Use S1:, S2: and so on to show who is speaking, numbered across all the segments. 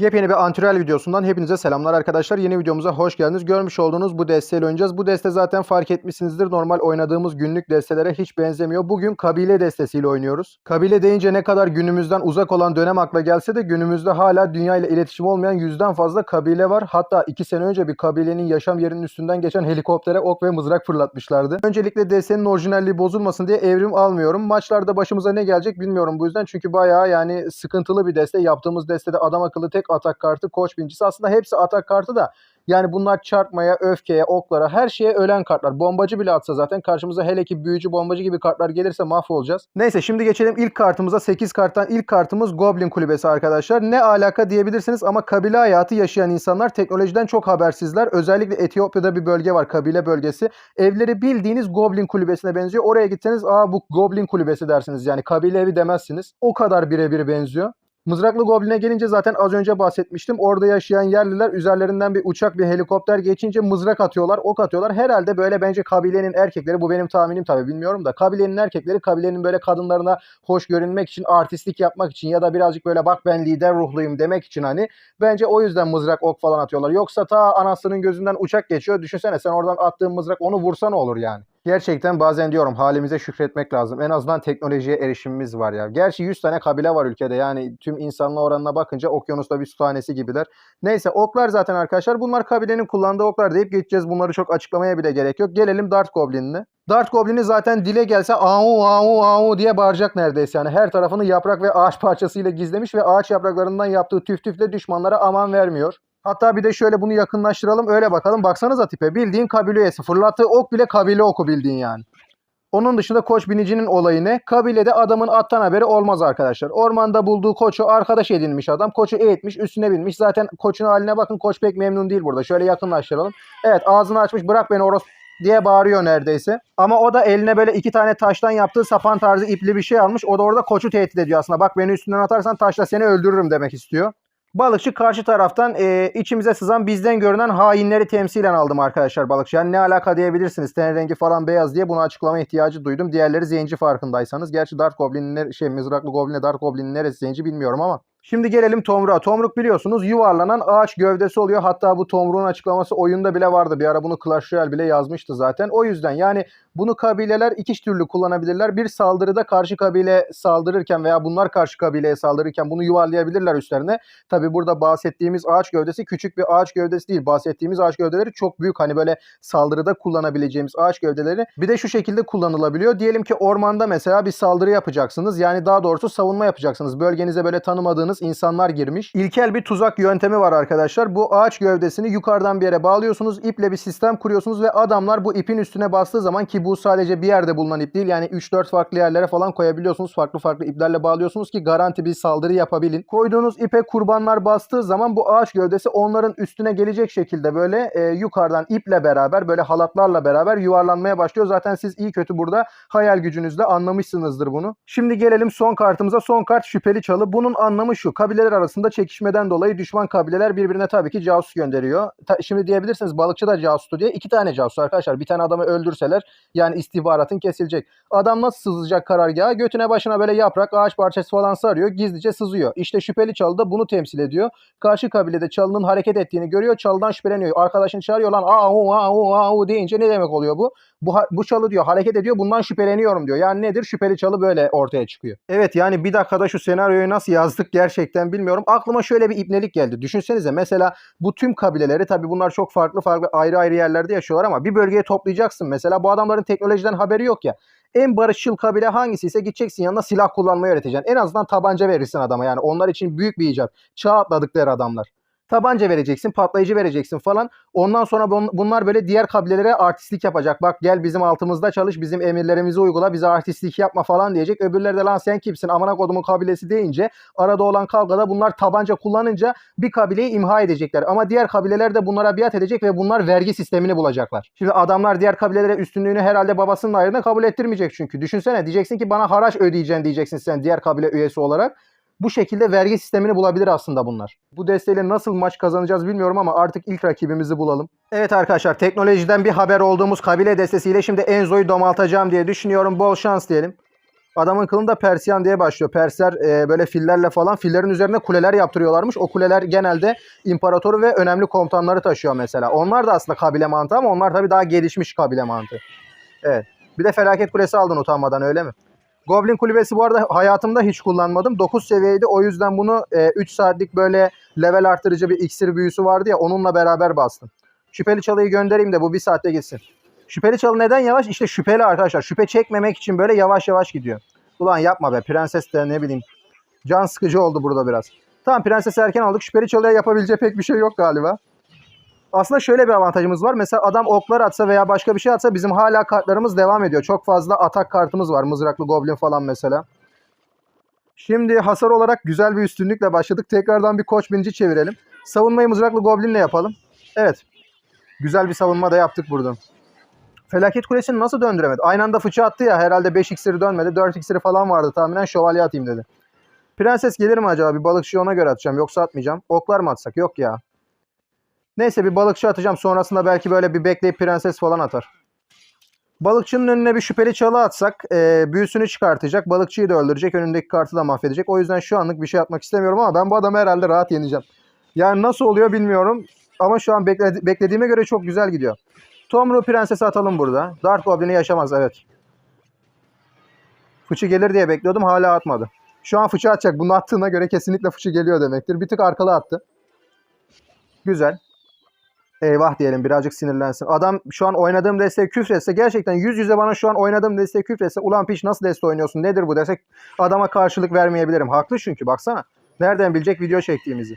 S1: Yepyeni bir antürel videosundan hepinize selamlar arkadaşlar. Yeni videomuza hoş geldiniz. Görmüş olduğunuz bu desteyle oynayacağız. Bu deste zaten fark etmişsinizdir. Normal oynadığımız günlük destelere hiç benzemiyor. Bugün kabile destesiyle oynuyoruz. Kabile deyince ne kadar günümüzden uzak olan dönem akla gelse de günümüzde hala dünya ile iletişim olmayan yüzden fazla kabile var. Hatta iki sene önce bir kabilenin yaşam yerinin üstünden geçen helikoptere ok ve mızrak fırlatmışlardı. Öncelikle destenin orijinalliği bozulmasın diye evrim almıyorum. Maçlarda başımıza ne gelecek bilmiyorum bu yüzden. Çünkü bayağı yani sıkıntılı bir deste. Yaptığımız destede adam akıllı tek atak kartı koç bincisi. Aslında hepsi atak kartı da yani bunlar çarpmaya, öfkeye, oklara, her şeye ölen kartlar. Bombacı bile atsa zaten karşımıza hele ki büyücü bombacı gibi kartlar gelirse mahvolacağız. Neyse şimdi geçelim ilk kartımıza. 8 karttan ilk kartımız Goblin Kulübesi arkadaşlar. Ne alaka diyebilirsiniz ama kabile hayatı yaşayan insanlar teknolojiden çok habersizler. Özellikle Etiyopya'da bir bölge var kabile bölgesi. Evleri bildiğiniz Goblin Kulübesi'ne benziyor. Oraya gitseniz aa bu Goblin Kulübesi dersiniz. Yani kabile evi demezsiniz. O kadar birebir benziyor. Mızraklı Goblin'e gelince zaten az önce bahsetmiştim. Orada yaşayan yerliler üzerlerinden bir uçak bir helikopter geçince mızrak atıyorlar, ok atıyorlar. Herhalde böyle bence kabilenin erkekleri bu benim tahminim tabii bilmiyorum da kabilenin erkekleri kabilenin böyle kadınlarına hoş görünmek için, artistlik yapmak için ya da birazcık böyle bak ben lider ruhluyum demek için hani bence o yüzden mızrak ok falan atıyorlar. Yoksa ta anasının gözünden uçak geçiyor. Düşünsene sen oradan attığın mızrak onu vursa ne olur yani. Gerçekten bazen diyorum halimize şükretmek lazım. En azından teknolojiye erişimimiz var ya. Gerçi 100 tane kabile var ülkede. Yani tüm insanlığa oranına bakınca okyanusta bir su tanesi gibiler. Neyse oklar zaten arkadaşlar. Bunlar kabilenin kullandığı oklar deyip geçeceğiz. Bunları çok açıklamaya bile gerek yok. Gelelim Dart Goblin'ine. Dart Goblin'i zaten dile gelse au au au diye bağıracak neredeyse. Yani her tarafını yaprak ve ağaç parçasıyla gizlemiş ve ağaç yapraklarından yaptığı tüf tüfle düşmanlara aman vermiyor. Hatta bir de şöyle bunu yakınlaştıralım öyle bakalım. Baksanıza tipe bildiğin kabile üyesi. Fırlattığı ok bile kabile oku bildiğin yani. Onun dışında koç binicinin olayı ne? Kabilede adamın attan haberi olmaz arkadaşlar. Ormanda bulduğu koçu arkadaş edinmiş adam. Koçu eğitmiş üstüne binmiş. Zaten koçun haline bakın koç pek memnun değil burada. Şöyle yakınlaştıralım. Evet ağzını açmış bırak beni oros diye bağırıyor neredeyse. Ama o da eline böyle iki tane taştan yaptığı sapan tarzı ipli bir şey almış. O da orada koçu tehdit ediyor aslında. Bak beni üstünden atarsan taşla seni öldürürüm demek istiyor. Balıkçı karşı taraftan e, içimize sızan bizden görünen hainleri temsilen aldım arkadaşlar balıkçı. Yani ne alaka diyebilirsiniz. Ten rengi falan beyaz diye bunu açıklama ihtiyacı duydum. Diğerleri zenci farkındaysanız. Gerçi Dark Goblin'in şey mızraklı Goblin'le Dark Goblin'in neresi zenci bilmiyorum ama. Şimdi gelelim tomruğa. Tomruk biliyorsunuz yuvarlanan ağaç gövdesi oluyor. Hatta bu tomruğun açıklaması oyunda bile vardı. Bir ara bunu Clash Royale bile yazmıştı zaten. O yüzden yani bunu kabileler iki türlü kullanabilirler. Bir saldırıda karşı kabile saldırırken veya bunlar karşı kabileye saldırırken bunu yuvarlayabilirler üstlerine. Tabi burada bahsettiğimiz ağaç gövdesi küçük bir ağaç gövdesi değil. Bahsettiğimiz ağaç gövdeleri çok büyük. Hani böyle saldırıda kullanabileceğimiz ağaç gövdeleri. Bir de şu şekilde kullanılabiliyor. Diyelim ki ormanda mesela bir saldırı yapacaksınız. Yani daha doğrusu savunma yapacaksınız. Bölgenize böyle tanımadığınız insanlar girmiş. İlkel bir tuzak yöntemi var arkadaşlar. Bu ağaç gövdesini yukarıdan bir yere bağlıyorsunuz. İple bir sistem kuruyorsunuz ve adamlar bu ipin üstüne bastığı zaman ki bu sadece bir yerde bulunan ip değil. Yani 3-4 farklı yerlere falan koyabiliyorsunuz. Farklı farklı iplerle bağlıyorsunuz ki garanti bir saldırı yapabilin. Koyduğunuz ipe kurbanlar bastığı zaman bu ağaç gövdesi onların üstüne gelecek şekilde böyle e, yukarıdan iple beraber böyle halatlarla beraber yuvarlanmaya başlıyor. Zaten siz iyi kötü burada hayal gücünüzle anlamışsınızdır bunu. Şimdi gelelim son kartımıza. Son kart şüpheli çalı. Bunun anlamı şu. Kabileler arasında çekişmeden dolayı düşman kabileler birbirine tabii ki casus gönderiyor. Ta- şimdi diyebilirsiniz balıkçı da casustu diye. iki tane casus arkadaşlar. Bir tane adamı öldürseler yani istihbaratın kesilecek. Adam nasıl sızacak karargaha? Götüne başına böyle yaprak, ağaç parçası falan sarıyor. Gizlice sızıyor. İşte şüpheli çalı da bunu temsil ediyor. Karşı kabilede çalının hareket ettiğini görüyor. Çalıdan şüpheleniyor. Arkadaşını çağırıyor lan au au au deyince ne demek oluyor bu? Bu, bu çalı diyor hareket ediyor bundan şüpheleniyorum diyor. Yani nedir? Şüpheli çalı böyle ortaya çıkıyor. Evet yani bir dakikada şu senaryoyu nasıl yazdık gerçekten bilmiyorum. Aklıma şöyle bir ipnelik geldi. Düşünsenize mesela bu tüm kabileleri tabii bunlar çok farklı farklı ayrı ayrı yerlerde yaşıyorlar ama bir bölgeye toplayacaksın mesela. Bu adamların teknolojiden haberi yok ya. En barışçıl kabile hangisi ise gideceksin yanına silah kullanmayı öğreteceksin. En azından tabanca verirsin adama yani. Onlar için büyük bir icat. Çağ atladıkları adamlar. Tabanca vereceksin, patlayıcı vereceksin falan. Ondan sonra bun- bunlar böyle diğer kabilelere artistlik yapacak. Bak gel bizim altımızda çalış, bizim emirlerimizi uygula, bize artistlik yapma falan diyecek. Öbürleri de lan sen kimsin, amına kodumun kabilesi deyince arada olan kavgada bunlar tabanca kullanınca bir kabileyi imha edecekler. Ama diğer kabileler de bunlara biat edecek ve bunlar vergi sistemini bulacaklar. Şimdi adamlar diğer kabilelere üstünlüğünü herhalde babasının ayrına kabul ettirmeyecek çünkü. Düşünsene diyeceksin ki bana haraç ödeyeceksin diyeceksin sen diğer kabile üyesi olarak. Bu şekilde vergi sistemini bulabilir aslında bunlar. Bu desteğiyle nasıl maç kazanacağız bilmiyorum ama artık ilk rakibimizi bulalım. Evet arkadaşlar teknolojiden bir haber olduğumuz kabile destesiyle şimdi Enzo'yu domaltacağım diye düşünüyorum. Bol şans diyelim. Adamın kılında Persiyan diye başlıyor. Persler e, böyle fillerle falan fillerin üzerine kuleler yaptırıyorlarmış. O kuleler genelde imparatoru ve önemli komutanları taşıyor mesela. Onlar da aslında kabile mantığı ama onlar tabii daha gelişmiş kabile mantığı. Evet. Bir de felaket kulesi aldın utanmadan öyle mi? Goblin kulübesi bu arada hayatımda hiç kullanmadım. 9 seviyeydi. O yüzden bunu e, 3 saatlik böyle level artırıcı bir iksir büyüsü vardı ya onunla beraber bastım. Şüpheli çalıyı göndereyim de bu bir saatte gitsin. Şüpheli çalı neden yavaş? İşte şüpheli arkadaşlar. Şüphe çekmemek için böyle yavaş yavaş gidiyor. Ulan yapma be prenses de ne bileyim. Can sıkıcı oldu burada biraz. Tamam prenses erken aldık. Şüpheli çalıya yapabileceği pek bir şey yok galiba. Aslında şöyle bir avantajımız var. Mesela adam oklar atsa veya başka bir şey atsa bizim hala kartlarımız devam ediyor. Çok fazla atak kartımız var. Mızraklı goblin falan mesela. Şimdi hasar olarak güzel bir üstünlükle başladık. Tekrardan bir koç binici çevirelim. Savunmayı mızraklı goblinle yapalım. Evet. Güzel bir savunma da yaptık burada. Felaket Kulesi'ni nasıl döndüremedi? Aynı anda fıçı attı ya herhalde 5 iksiri dönmedi. 4 iksiri falan vardı tahminen şövalye atayım dedi. Prenses gelir mi acaba? Bir balıkçıyı ona göre atacağım. Yoksa atmayacağım. Oklar mı atsak? Yok ya. Neyse bir balıkçı atacağım. Sonrasında belki böyle bir bekleyip prenses falan atar. Balıkçının önüne bir şüpheli çalı atsak e, büyüsünü çıkartacak. Balıkçıyı da öldürecek. Önündeki kartı da mahvedecek. O yüzden şu anlık bir şey atmak istemiyorum ama ben bu adamı herhalde rahat yeneceğim. Yani nasıl oluyor bilmiyorum. Ama şu an bekledi- beklediğime göre çok güzel gidiyor. Tomru prensesi atalım burada. Dark Goblin'i yaşamaz evet. Fıçı gelir diye bekliyordum hala atmadı. Şu an fıçı atacak. Bunu attığına göre kesinlikle fıçı geliyor demektir. Bir tık arkalı attı. Güzel. Eyvah diyelim birazcık sinirlensin. Adam şu an oynadığım desteği küfretse gerçekten yüz yüze bana şu an oynadığım desteği küfretse ulan piç nasıl deste oynuyorsun nedir bu desek adama karşılık vermeyebilirim. Haklı çünkü baksana. Nereden bilecek video çektiğimizi.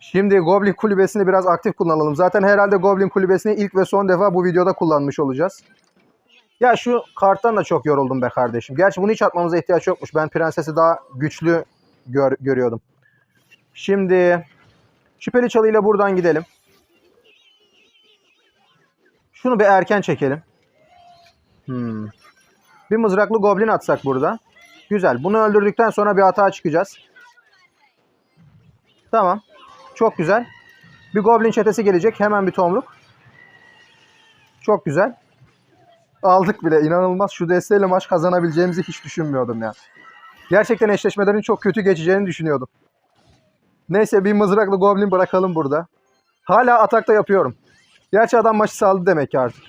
S1: Şimdi Goblin kulübesini biraz aktif kullanalım. Zaten herhalde Goblin kulübesini ilk ve son defa bu videoda kullanmış olacağız. Ya şu karttan da çok yoruldum be kardeşim. Gerçi bunu hiç atmamıza ihtiyaç yokmuş. Ben prensesi daha güçlü gör- görüyordum. Şimdi şüpheli çalıyla buradan gidelim. Şunu bir erken çekelim. Hmm. Bir mızraklı goblin atsak burada. Güzel. Bunu öldürdükten sonra bir hata çıkacağız. Tamam. Çok güzel. Bir goblin çetesi gelecek. Hemen bir tomruk. Çok güzel. Aldık bile. İnanılmaz. Şu desteğiyle maç kazanabileceğimizi hiç düşünmüyordum ya. Gerçekten eşleşmelerin çok kötü geçeceğini düşünüyordum. Neyse bir mızraklı goblin bırakalım burada. Hala atakta yapıyorum. Gerçi adam maçı saldı demek ki artık.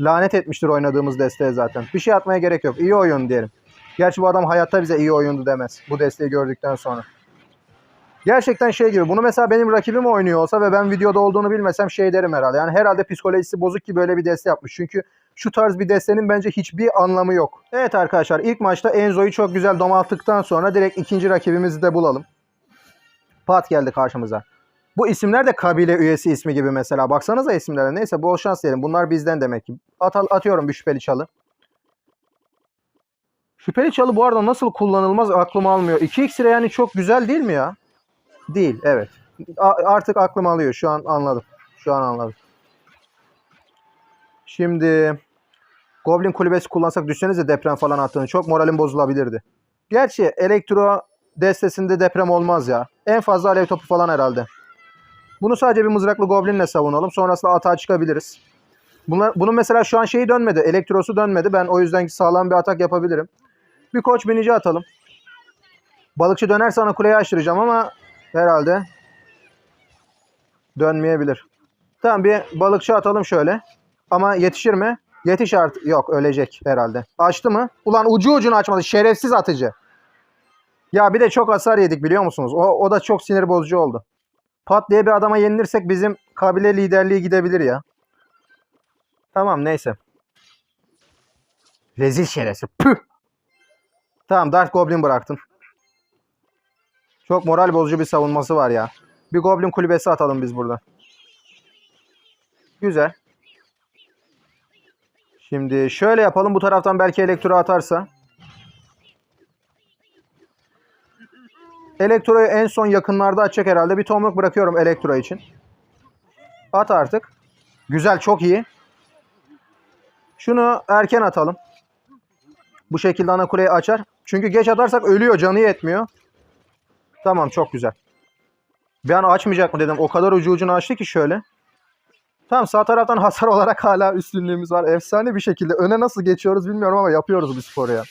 S1: Lanet etmiştir oynadığımız desteğe zaten. Bir şey atmaya gerek yok. İyi oyun diyelim. Gerçi bu adam hayatta bize iyi oyundu demez. Bu desteği gördükten sonra. Gerçekten şey gibi. Bunu mesela benim rakibim oynuyor olsa ve ben videoda olduğunu bilmesem şey derim herhalde. Yani herhalde psikolojisi bozuk ki böyle bir deste yapmış. Çünkü şu tarz bir destenin bence hiçbir anlamı yok. Evet arkadaşlar ilk maçta Enzo'yu çok güzel domalttıktan sonra direkt ikinci rakibimizi de bulalım. Pat geldi karşımıza. Bu isimler de kabile üyesi ismi gibi mesela. Baksanıza isimlere. Neyse bol şans diyelim. Bunlar bizden demek ki. At, atıyorum bir şüpheli çalı. Şüpheli çalı bu arada nasıl kullanılmaz aklım almıyor. 2x yani çok güzel değil mi ya? Değil evet. A- artık aklım alıyor. Şu an anladım. Şu an anladım. Şimdi Goblin kulübesi kullansak düşünsenize deprem falan attığını. Çok moralim bozulabilirdi. Gerçi elektro destesinde deprem olmaz ya. En fazla alev topu falan herhalde. Bunu sadece bir mızraklı goblinle savunalım. Sonrasında atağa çıkabiliriz. Bunlar, bunun mesela şu an şeyi dönmedi. Elektrosu dönmedi. Ben o yüzden sağlam bir atak yapabilirim. Bir koç binici atalım. Balıkçı dönerse ana kuleyi aşıracağım ama herhalde dönmeyebilir. Tamam bir balıkçı atalım şöyle. Ama yetişir mi? Yetiş artık. Yok ölecek herhalde. Açtı mı? Ulan ucu ucunu açmadı. Şerefsiz atıcı. Ya bir de çok hasar yedik biliyor musunuz? O, o da çok sinir bozucu oldu. Pat diye bir adama yenilirsek bizim kabile liderliği gidebilir ya. Tamam neyse. Rezil şerefsiz. Püh. Tamam Dark Goblin bıraktım. Çok moral bozucu bir savunması var ya. Bir Goblin kulübesi atalım biz burada. Güzel. Şimdi şöyle yapalım. Bu taraftan belki elektro atarsa. Elektroyu en son yakınlarda açacak herhalde. Bir tomruk bırakıyorum elektro için. At artık. Güzel çok iyi. Şunu erken atalım. Bu şekilde ana kuleyi açar. Çünkü geç atarsak ölüyor. Canı yetmiyor. Tamam çok güzel. Bir an açmayacak mı dedim. O kadar ucu ucunu açtı ki şöyle. Tamam sağ taraftan hasar olarak hala üstünlüğümüz var. Efsane bir şekilde. Öne nasıl geçiyoruz bilmiyorum ama yapıyoruz bu sporu ya.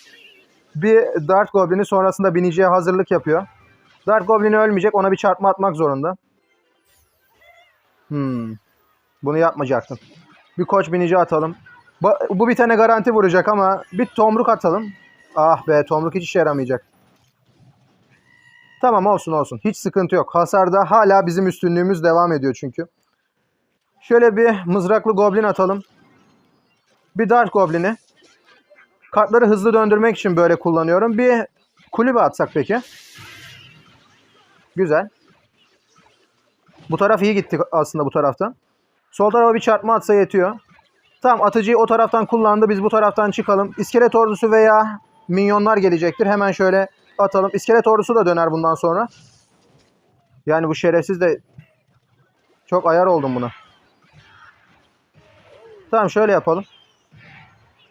S1: Bir Dart Goblin'i sonrasında biniciye hazırlık yapıyor. Dart Goblin'i ölmeyecek. Ona bir çarpma atmak zorunda. Hmm. Bunu yapmayacaktım. Bir koç binici atalım. Bu, bu bir tane garanti vuracak ama bir tomruk atalım. Ah be tomruk hiç işe yaramayacak. Tamam olsun olsun. Hiç sıkıntı yok. Hasarda hala bizim üstünlüğümüz devam ediyor çünkü. Şöyle bir mızraklı goblin atalım. Bir dart goblini. Kartları hızlı döndürmek için böyle kullanıyorum. Bir kulübe atsak peki. Güzel. Bu taraf iyi gitti aslında bu taraftan. Sol tarafa bir çarpma atsa yetiyor. Tamam atıcıyı o taraftan kullandı. Biz bu taraftan çıkalım. İskelet ordusu veya minyonlar gelecektir. Hemen şöyle atalım. İskelet ordusu da döner bundan sonra. Yani bu şerefsiz de çok ayar oldum buna. Tamam şöyle yapalım.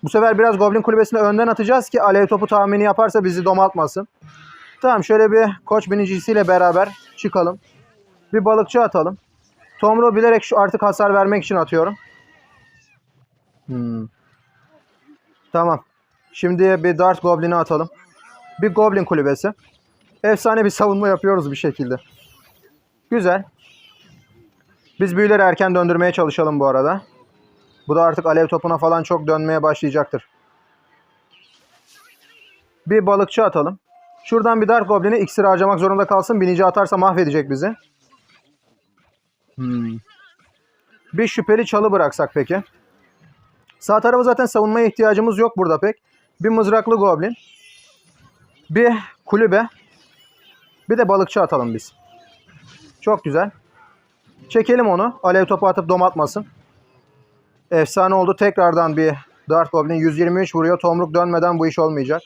S1: Bu sefer biraz Goblin kulübesini önden atacağız ki alev topu tahmini yaparsa bizi domaltmasın. Tamam şöyle bir koç binicisiyle beraber çıkalım. Bir balıkçı atalım. Tomru bilerek şu artık hasar vermek için atıyorum. Hmm. Tamam. Şimdi bir Dart Goblin'i atalım. Bir Goblin kulübesi. Efsane bir savunma yapıyoruz bir şekilde. Güzel. Biz büyüleri erken döndürmeye çalışalım bu arada. Bu da artık alev topuna falan çok dönmeye başlayacaktır. Bir balıkçı atalım. Şuradan bir Dark Goblin'i iksir harcamak zorunda kalsın. Binici atarsa mahvedecek bizi. Hmm. Bir şüpheli çalı bıraksak peki. Sağ tarafa zaten savunmaya ihtiyacımız yok burada pek. Bir mızraklı goblin. Bir kulübe. Bir de balıkçı atalım biz. Çok güzel. Çekelim onu. Alev topu atıp domatmasın. Efsane oldu. Tekrardan bir Dart Goblin 123 vuruyor. Tomruk dönmeden bu iş olmayacak.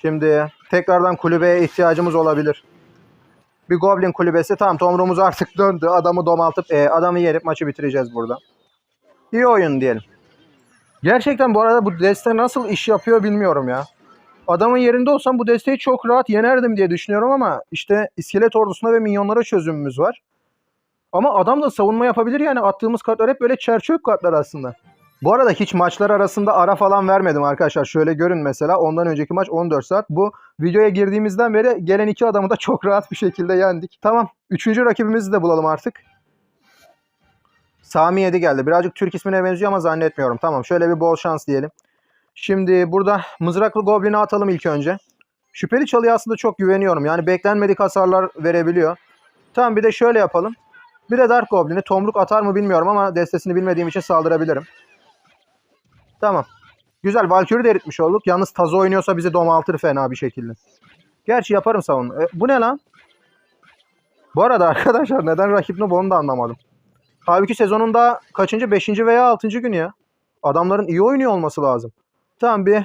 S1: Şimdi tekrardan kulübeye ihtiyacımız olabilir. Bir Goblin kulübesi. Tamam Tomruğumuz artık döndü. Adamı domaltıp e, adamı yenip maçı bitireceğiz burada. İyi oyun diyelim. Gerçekten bu arada bu deste nasıl iş yapıyor bilmiyorum ya. Adamın yerinde olsam bu desteği çok rahat yenerdim diye düşünüyorum ama işte iskelet ordusuna ve minyonlara çözümümüz var. Ama adam da savunma yapabilir yani attığımız kartlar hep böyle çerçöp kartlar aslında. Bu arada hiç maçlar arasında ara falan vermedim arkadaşlar. Şöyle görün mesela ondan önceki maç 14 saat. Bu videoya girdiğimizden beri gelen iki adamı da çok rahat bir şekilde yendik. Tamam. Üçüncü rakibimizi de bulalım artık. Sami 7 geldi. Birazcık Türk ismine benziyor ama zannetmiyorum. Tamam şöyle bir bol şans diyelim. Şimdi burada mızraklı goblin'i atalım ilk önce. Şüpheli çalıya aslında çok güveniyorum. Yani beklenmedik hasarlar verebiliyor. Tamam bir de şöyle yapalım. Bir de Dark Goblin'i tomruk atar mı bilmiyorum ama destesini bilmediğim için saldırabilirim. Tamam. Güzel. Valkyrie de eritmiş olduk. Yalnız Tazo oynuyorsa bizi domaltır fena bir şekilde. Gerçi yaparım savunma. E, bu ne lan? Bu arada arkadaşlar neden rakip noob onu da anlamadım. Halbuki sezonun da kaçıncı? Beşinci veya altıncı günü ya. Adamların iyi oynuyor olması lazım. Tamam bir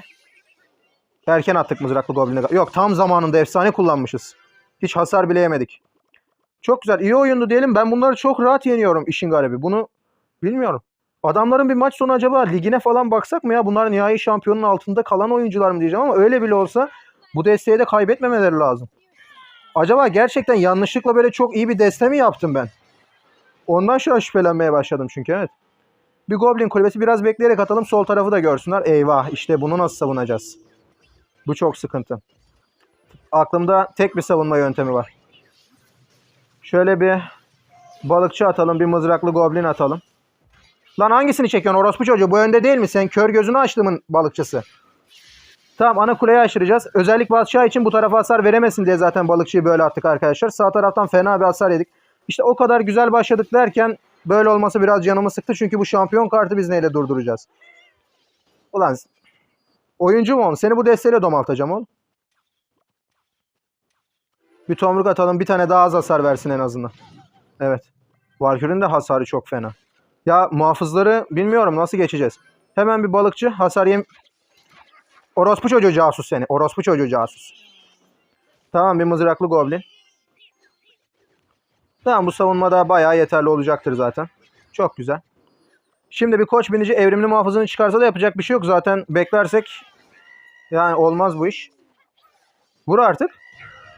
S1: erken attık mızraklı goblin'e. Yok tam zamanında efsane kullanmışız. Hiç hasar bile yemedik. Çok güzel. iyi oyundu diyelim. Ben bunları çok rahat yeniyorum işin garibi. Bunu bilmiyorum. Adamların bir maç sonu acaba ligine falan baksak mı ya? Bunlar nihai şampiyonun altında kalan oyuncular mı diyeceğim ama öyle bile olsa bu desteği de kaybetmemeleri lazım. Acaba gerçekten yanlışlıkla böyle çok iyi bir deste mi yaptım ben? Ondan şu an şüphelenmeye başladım çünkü evet. Bir Goblin kulübesi biraz bekleyerek atalım sol tarafı da görsünler. Eyvah işte bunu nasıl savunacağız? Bu çok sıkıntı. Aklımda tek bir savunma yöntemi var. Şöyle bir balıkçı atalım. Bir mızraklı goblin atalım. Lan hangisini çekiyorsun orospu çocuğu? Bu önde değil mi? Sen kör gözünü açtığımın balıkçısı. Tamam ana kuleyi aşıracağız. Özellik Batşah için bu tarafa hasar veremesin diye zaten balıkçıyı böyle attık arkadaşlar. Sağ taraftan fena bir hasar yedik. İşte o kadar güzel başladık derken böyle olması biraz canımı sıktı. Çünkü bu şampiyon kartı biz neyle durduracağız? Ulan oyuncu mu oğlum? Seni bu desteğiyle domaltacağım oğlum. Bir tomruk atalım. Bir tane daha az hasar versin en azından. Evet. Valkyrie'nin de hasarı çok fena. Ya muhafızları bilmiyorum nasıl geçeceğiz. Hemen bir balıkçı hasar yem... Orospu çocuğu casus seni. Orospu çocuğu casus. Tamam bir mızraklı goblin. Tamam bu savunmada bayağı yeterli olacaktır zaten. Çok güzel. Şimdi bir koç binici evrimli muhafızını çıkarsa da yapacak bir şey yok. Zaten beklersek yani olmaz bu iş. Vur artık.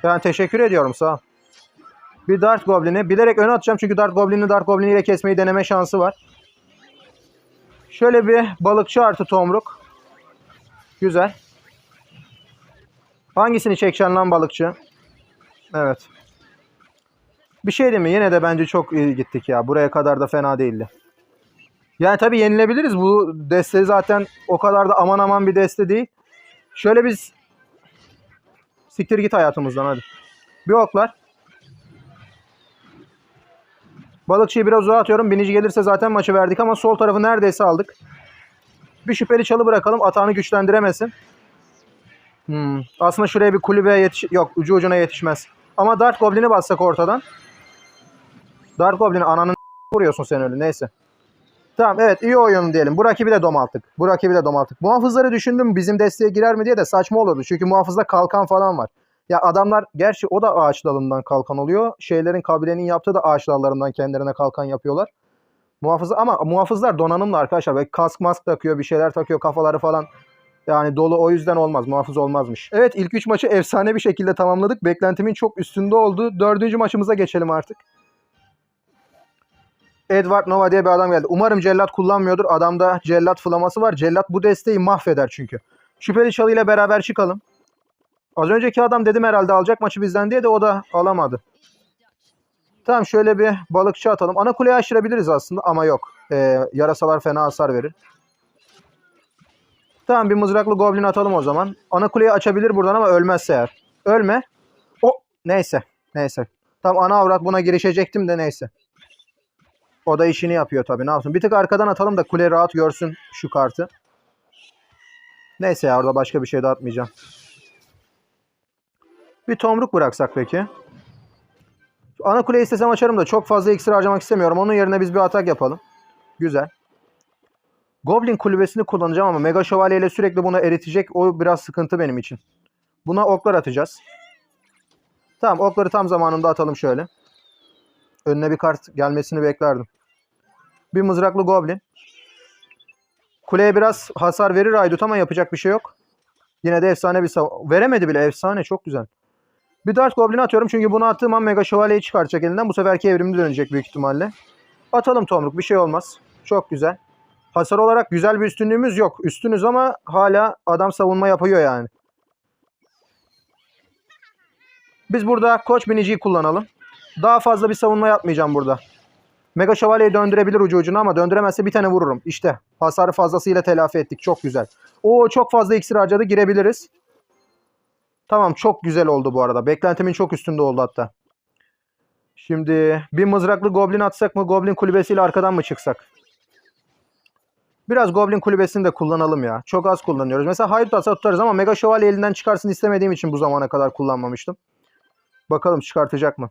S1: Yani teşekkür ediyorum sağ ol. Bir Dart Goblin'i bilerek öne atacağım çünkü Dart Goblin'i Dart Goblin ile kesmeyi deneme şansı var. Şöyle bir balıkçı artı tomruk. Güzel. Hangisini çekeceksin lan balıkçı? Evet. Bir şey değil mi? Yine de bence çok iyi gittik ya. Buraya kadar da fena değildi. Yani tabii yenilebiliriz. Bu deste zaten o kadar da aman aman bir deste değil. Şöyle biz siktir git hayatımızdan hadi. Bir oklar. Balıkçıyı biraz uzağa atıyorum. Binici gelirse zaten maçı verdik ama sol tarafı neredeyse aldık. Bir şüpheli çalı bırakalım. Atağını güçlendiremesin. Hmm. Aslında şuraya bir kulübe yetiş... Yok ucu ucuna yetişmez. Ama Dark Goblin'i bassak ortadan. Dark Goblin'i ananın vuruyorsun sen öyle neyse. Tamam evet iyi oyun diyelim. Bu rakibi de domalttık. Bu rakibi de domalttık. Muhafızları düşündüm bizim desteğe girer mi diye de saçma olurdu. Çünkü muhafızda kalkan falan var. Ya adamlar gerçi o da ağaç dalından kalkan oluyor. Şeylerin kabilenin yaptığı da ağaç dallarından kendilerine kalkan yapıyorlar. Muhafızlar ama muhafızlar donanımlı arkadaşlar. Böyle kask mask takıyor bir şeyler takıyor kafaları falan. Yani dolu o yüzden olmaz. Muhafız olmazmış. Evet ilk 3 maçı efsane bir şekilde tamamladık. Beklentimin çok üstünde oldu. Dördüncü maçımıza geçelim artık. Edward Nova diye bir adam geldi. Umarım cellat kullanmıyordur. Adamda cellat flaması var. Cellat bu desteği mahveder çünkü. Şüpheli çalı ile beraber çıkalım. Az önceki adam dedim herhalde alacak maçı bizden diye de o da alamadı. Tamam şöyle bir balıkçı atalım. Ana kuleyi aşırabiliriz aslında ama yok. Ee, yarasalar fena hasar verir. Tamam bir mızraklı goblin atalım o zaman. Ana kuleyi açabilir buradan ama ölmezse eğer. Ölme. O neyse. Neyse. Tamam ana avrat buna girişecektim de neyse. O da işini yapıyor tabii ne yapsın. Bir tık arkadan atalım da kule rahat görsün şu kartı. Neyse ya orada başka bir şey de atmayacağım. Bir tomruk bıraksak peki. Ana kule istesem açarım da çok fazla iksir harcamak istemiyorum. Onun yerine biz bir atak yapalım. Güzel. Goblin kulübesini kullanacağım ama Mega Şövalye ile sürekli bunu eritecek. O biraz sıkıntı benim için. Buna oklar atacağız. Tamam okları tam zamanında atalım şöyle. Önüne bir kart gelmesini beklerdim. Bir mızraklı Goblin. Kuleye biraz hasar verir Aydut ama yapacak bir şey yok. Yine de efsane bir sav- Veremedi bile efsane çok güzel. Bir Dart Goblin atıyorum çünkü bunu attığım an Mega Şövalye'yi çıkartacak elinden. Bu seferki evrimde dönecek büyük ihtimalle. Atalım Tomruk bir şey olmaz. Çok güzel. Hasar olarak güzel bir üstünlüğümüz yok. Üstünüz ama hala adam savunma yapıyor yani. Biz burada koç biniciyi kullanalım. Daha fazla bir savunma yapmayacağım burada. Mega Şövalye'yi döndürebilir ucu ucuna ama döndüremezse bir tane vururum. İşte hasarı fazlasıyla telafi ettik. Çok güzel. Oo çok fazla iksir harcadı. Girebiliriz. Tamam çok güzel oldu bu arada. Beklentimin çok üstünde oldu hatta. Şimdi bir mızraklı goblin atsak mı? Goblin kulübesiyle arkadan mı çıksak? Biraz Goblin kulübesini de kullanalım ya. Çok az kullanıyoruz. Mesela Haydut atsa tutarız ama Mega Şövalye elinden çıkarsın istemediğim için bu zamana kadar kullanmamıştım. Bakalım çıkartacak mı?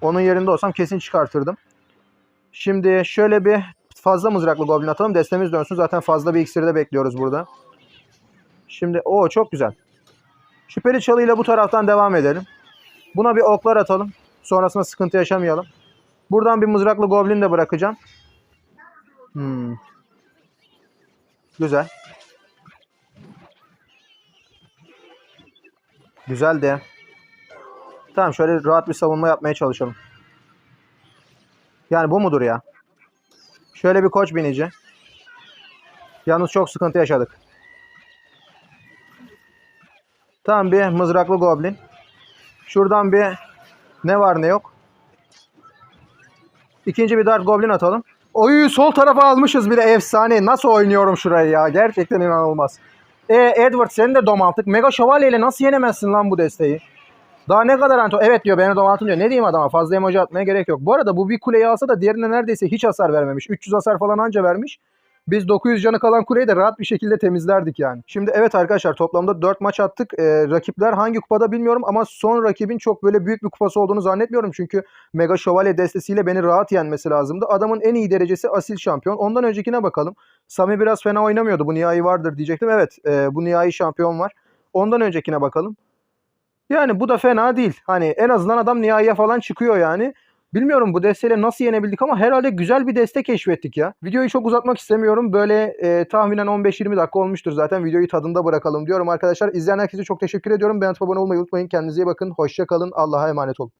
S1: Onun yerinde olsam kesin çıkartırdım. Şimdi şöyle bir fazla mızraklı Goblin atalım. Destemiz dönsün. Zaten fazla bir iksiri de bekliyoruz burada. Şimdi o çok güzel. Şüpheli çalıyla bu taraftan devam edelim. Buna bir oklar atalım. Sonrasında sıkıntı yaşamayalım. Buradan bir mızraklı Goblin de bırakacağım. Hmm. Güzel. Güzel de. Tamam şöyle rahat bir savunma yapmaya çalışalım. Yani bu mudur ya? Şöyle bir koç binici. Yalnız çok sıkıntı yaşadık. Tamam bir mızraklı goblin. Şuradan bir ne var ne yok. İkinci bir dart goblin atalım. Oyu sol tarafa almışız bile efsane. Nasıl oynuyorum şurayı ya? Gerçekten inanılmaz. E Edward seni de domalttık. Mega Şövalye ile nasıl yenemezsin lan bu desteği? Daha ne kadar Anto? Evet diyor beni domaltın diyor. Ne diyeyim adama? Fazla emoji atmaya gerek yok. Bu arada bu bir kuleyi alsa da diğerine neredeyse hiç hasar vermemiş. 300 hasar falan anca vermiş. Biz 900 canı kalan kuleyi de rahat bir şekilde temizlerdik yani. Şimdi evet arkadaşlar toplamda 4 maç attık. Ee, rakipler hangi kupada bilmiyorum ama son rakibin çok böyle büyük bir kupası olduğunu zannetmiyorum. Çünkü Mega Şövalye destesiyle beni rahat yenmesi lazımdı. Adamın en iyi derecesi asil şampiyon. Ondan öncekine bakalım. Sami biraz fena oynamıyordu. Bu nihai vardır diyecektim. Evet e, bu nihai şampiyon var. Ondan öncekine bakalım. Yani bu da fena değil. Hani en azından adam nihaiye falan çıkıyor yani. Bilmiyorum bu desteyle nasıl yenebildik ama herhalde güzel bir deste keşfettik ya. Videoyu çok uzatmak istemiyorum. Böyle e, tahminen 15-20 dakika olmuştur zaten. Videoyu tadında bırakalım diyorum arkadaşlar. İzleyen herkese çok teşekkür ediyorum. Beğenip abone olmayı unutmayın. Kendinize iyi bakın. Hoşça kalın. Allah'a emanet olun.